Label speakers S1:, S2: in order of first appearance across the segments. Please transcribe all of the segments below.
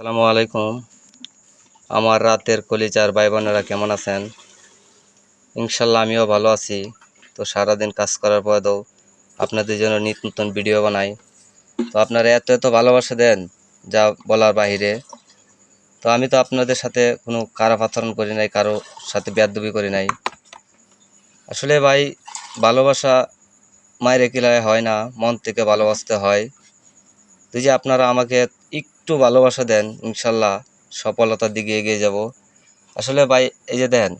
S1: আসসালামু আলাইকুম। আমার রাতের কলিজার ভাই বোনেরা কেমন আছেন? ইনশাল্লাহ আমিও ভালো আছি। তো সারাদিন কাজ করার পর তো আপনাদের জন্য নিত্য নতুন ভিডিও বানাই। তো আপনারা এত এত ভালোবাসা দেন যা বলার বাহিরে। তো আমি তো আপনাদের সাথে কোনো খারাপ আচরণ করি নাই, কারও সাথে বেয়াদবি করি নাই। আসলে ভাই, ভালোবাসা মায়ের কিলায় হয় না, মন থেকে ভালোবাসতে হয়। তো যে আপনারা আমাকে একটু ভালোবাসা দেন, ইনশাল্লাহ সফলতার দিকে এগিয়ে যাব। আসলে ভাই, এই যে দেন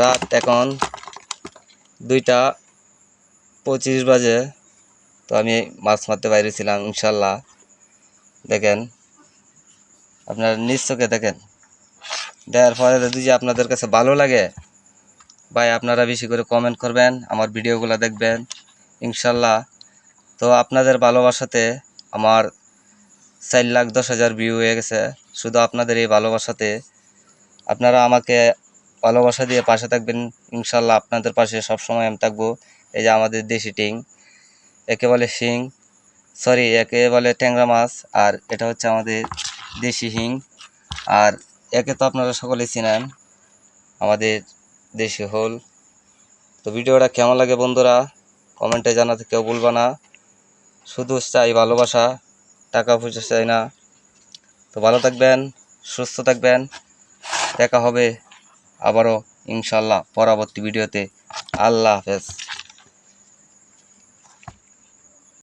S1: রাত এখন দুইটা পঁচিশ বাজে, তো আমি মাছ মারতে বাইরে ছিলাম, ইনশাল্লাহ। দেখেন, আপনার নিজ চোখে দেখেন। দেওয়ার পরে যদি যে আপনাদের কাছে ভালো লাগে, ভাই আপনারা বেশি করে কমেন্ট করবেন, আমার ভিডিওগুলো দেখবেন, ইনশাল্লাহ। তো আপনাদের ভালোবাসাতে আমার চার লাখ দশ হাজার ভিউ হয়ে গেছে। শুধু আপনাদের এই ভালোবাসাতে। আপনারা আমাকে ভালোবাসা দিয়ে পাশে থাকবেন। ইনশাল্লাহ আপনাদের পাশে সবসময় আমি থাকব। এই যে আমাদের দেশি টিং, একে বলে শিং সরি একে বলে ট্যাংরা মাছ, আর এটা হচ্ছে আমাদের দেশি হিং। আর একে তো আপনারা সকলেই চিনেন, আমাদের দেশি হোল। তো ভিডিওটা কেমন লাগে বন্ধুরা? কমেন্টে জানাতে কেউ ভুলবা না। শুধু চাই ভালোবাসা। টাকা পয়সা চাই না। তো ভালো থাকবেন, সুস্থ থাকবেন। দেখা হবে আবারও ইনশাল্লাহ পরবর্তী ভিডিওতে। আল্লাহ হাফেজ।